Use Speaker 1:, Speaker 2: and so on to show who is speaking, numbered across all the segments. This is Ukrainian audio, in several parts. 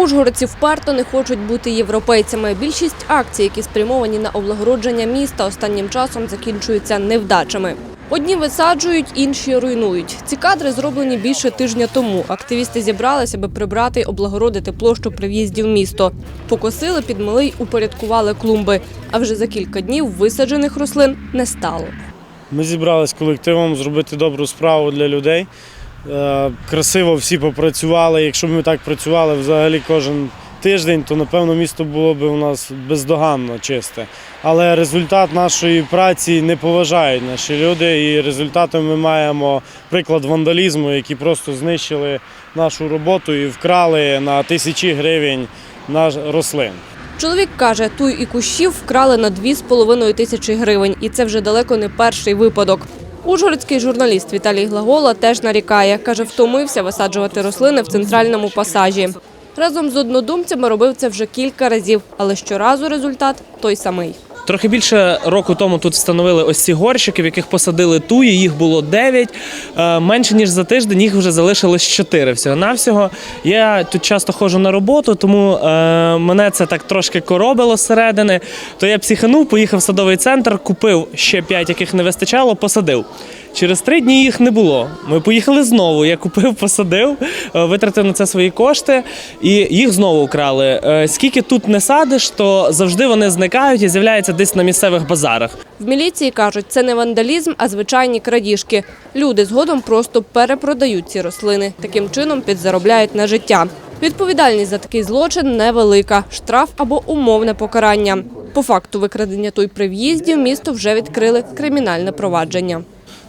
Speaker 1: Ужгородці вперто не хочуть бути європейцями. Більшість акцій, які спрямовані на облагородження міста, останнім часом закінчуються невдачами. Одні висаджують, інші руйнують. Ці кадри зроблені більше тижня тому. Активісти зібралися, аби прибрати й облагородити площу при в'їзді в місто. Покосили, підмили й упорядкували клумби. А вже за кілька днів висаджених рослин не стало.
Speaker 2: Ми зібрались колективом зробити добру справу для людей. Е, Красиво всі попрацювали. Якщо б ми так працювали взагалі кожен тиждень, то напевно місто було б у нас бездоганно чисте. Але результат нашої праці не поважають наші люди, і результатом ми маємо приклад вандалізму, які просто знищили нашу роботу і вкрали на тисячі гривень наш рослин.
Speaker 1: Чоловік каже, туй і кущів вкрали на 2,5 тисячі гривень, і це вже далеко не перший випадок. Ужгородський журналіст Віталій Глагола теж нарікає. Каже, втомився висаджувати рослини в центральному пасажі. Разом з однодумцями робив це вже кілька разів, але щоразу результат той самий.
Speaker 3: Трохи більше року тому тут встановили ось ці горщики, в яких посадили туї. Їх було 9. Е, Менше ніж за тиждень їх вже залишилось 4 всього навсього. Я тут часто ходжу на роботу, тому е, мене це так трошки коробило зсередини. То я психанув, поїхав в садовий центр, купив ще 5, яких не вистачало, посадив. Через три дні їх не було. Ми поїхали знову. Я купив, посадив, е, витратив на це свої кошти, і їх знову вкрали. Е, Скільки тут не садиш, то завжди вони зникають і з'являються десь на місцевих базарах.
Speaker 1: В міліції кажуть, це не вандалізм, а звичайні крадіжки. Люди згодом просто перепродають ці рослини. Таким чином підзаробляють на життя. Відповідальність за такий злочин невелика – штраф або умовне покарання. По факту викрадення той при в'їзді в місто вже відкрили кримінальне провадження.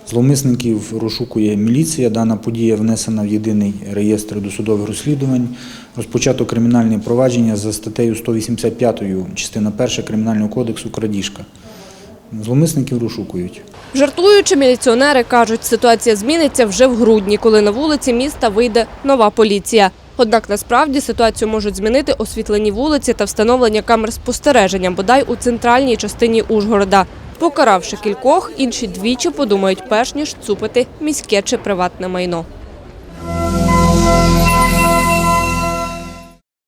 Speaker 4: Зловмисників розшукує міліція. Дана подія внесена в єдиний реєстр досудових розслідувань. Розпочато кримінальне провадження за статтею 185 частина 1 Кримінального кодексу крадіжка. Зловмисників розшукують.
Speaker 1: Жартуючи, міліціонери кажуть, ситуація зміниться вже в грудні, коли на вулиці міста вийде нова поліція. Однак насправді ситуацію можуть змінити освітлені вулиці та встановлення камер спостереження, бодай у центральній частині Ужгорода. Покаравши кількох, інші двічі подумають, перш ніж цупити міське чи приватне майно.